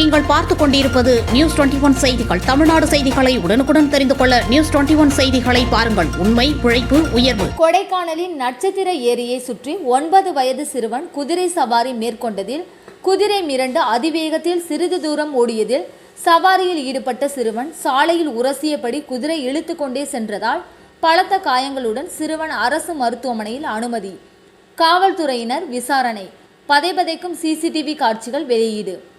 நீங்கள் பார்த்துக் கொண்டிருப்பது நியூஸ் டுவெண்டி ஒன் செய்திகள். தமிழ்நாடு செய்திகளை உடனுக்குடன் தெரிந்து கொள்ள நியூஸ் டுவெண்டி ஒன் செய்திகளை பாருங்கள். உண்மை உழைப்பு உயர்வு. கொடைக்கானலின் நட்சத்திர ஏரியை சுற்றி ஒன்பது வயது சிறுவன் குதிரை சவாரி மேற்கொண்டதில் குதிரை மிரண்டு அதிவேகத்தில் சிறிது தூரம் ஓடியதில் சவாரியில் ஈடுபட்ட சிறுவன் சாலையில் உரசியபடி குதிரை இழுத்து கொண்டே சென்றதால் பலத்த காயங்களுடன் சிறுவன் அரசு மருத்துவமனையில் அனுமதி. காவல்துறையினர் விசாரணை. பதைபதைக்கும் சிசிடிவி காட்சிகள் வெளியீடு.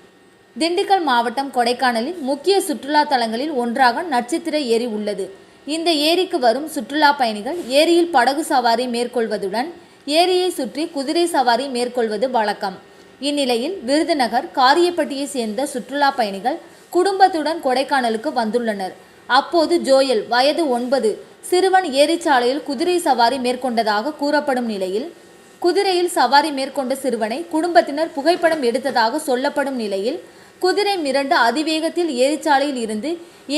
திண்டுக்கல் மாவட்டம் கொடைக்கானலில் முக்கிய சுற்றுலா தலங்களில் ஒன்றாக நட்சத்திர ஏரி உள்ளது. இந்த ஏரிக்கு வரும் சுற்றுலா பயணிகள் ஏரியில் படகு சவாரி மேற்கொள்வதுடன் ஏரியை சுற்றி குதிரை சவாரி மேற்கொள்வது வழக்கம். இந்நிலையில் விருதுநகர் காரியப்பட்டியை சேர்ந்த சுற்றுலா பயணிகள் குடும்பத்துடன் கொடைக்கானலுக்கு வந்துள்ளனர். அப்போது ஜோயல் வயது ஒன்பது சிறுவன் ஏரிச்சாலையில் குதிரை சவாரி மேற்கொண்டதாக கூறப்படும் நிலையில் குதிரையில் சவாரி மேற்கொண்ட சிறுவனை குடும்பத்தினர் புகைப்படம் எடுத்ததாக சொல்லப்படும் நிலையில் குதிரை மிரண்டு அதிவேகத்தில் ஏரிச்சாலையில் இருந்து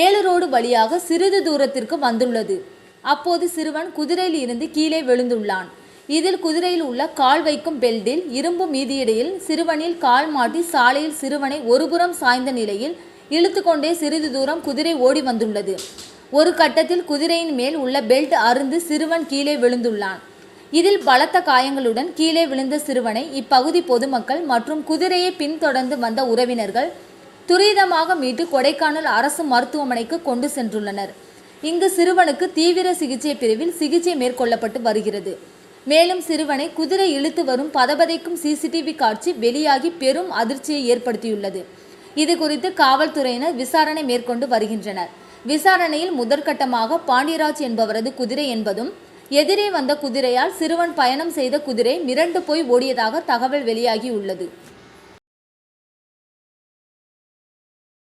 ஏழு ரோடு வழியாக சிறிது தூரத்திற்கு வந்துள்ளது. அப்போது சிறுவன் குதிரையில் இருந்து கீழே விழுந்துள்ளான். இதில் குதிரையில் உள்ள கால் வைக்கும் பெல்ட்டில் இரும்பு மீதியிடையில் சிறுவனில் கால் மாட்டி சாலையில் சிறுவனை ஒருபுறம் சாய்ந்த நிலையில் இழுத்துக்கொண்டே சிறிது தூரம் குதிரை ஓடி வந்துள்ளது. ஒரு கட்டத்தில் குதிரையின் மேல் உள்ள பெல்ட் அருந்து சிறுவன் கீழே விழுந்துள்ளான். இதில் பலத்த காயங்களுடன் கீழே விழுந்த சிறுவனை இப்பகுதி பொதுமக்கள் மற்றும் குதிரையை பின்தொடர்ந்து வந்த உறவினர்கள் துரிதமாக மீட்டு கொடைக்கானல் அரசு மருத்துவமனைக்கு கொண்டு சென்றுள்ளனர். இங்கு சிறுவனுக்கு தீவிர சிகிச்சை பிரிவில் சிகிச்சை மேற்கொள்ளப்பட்டு வருகிறது. மேலும் சிறுவனை குதிரை இழுத்து வரும் பதபதைக்கும் சிசிடிவி காட்சி வெளியாகி பெரும் அதிர்ச்சியை ஏற்படுத்தியுள்ளது. இது குறித்து காவல்துறையினர் விசாரணை மேற்கொண்டு வருகின்றனர். விசாரணையில் முதற்கட்டமாக பாண்டியராஜ் என்பவரது குதிரை என்பதும் எதிரே வந்த குதிரையால் சிறுவன் பயணம் செய்த குதிரை மிரண்டு போய் ஓடியதாக தகவல் வெளியாகி உள்ளது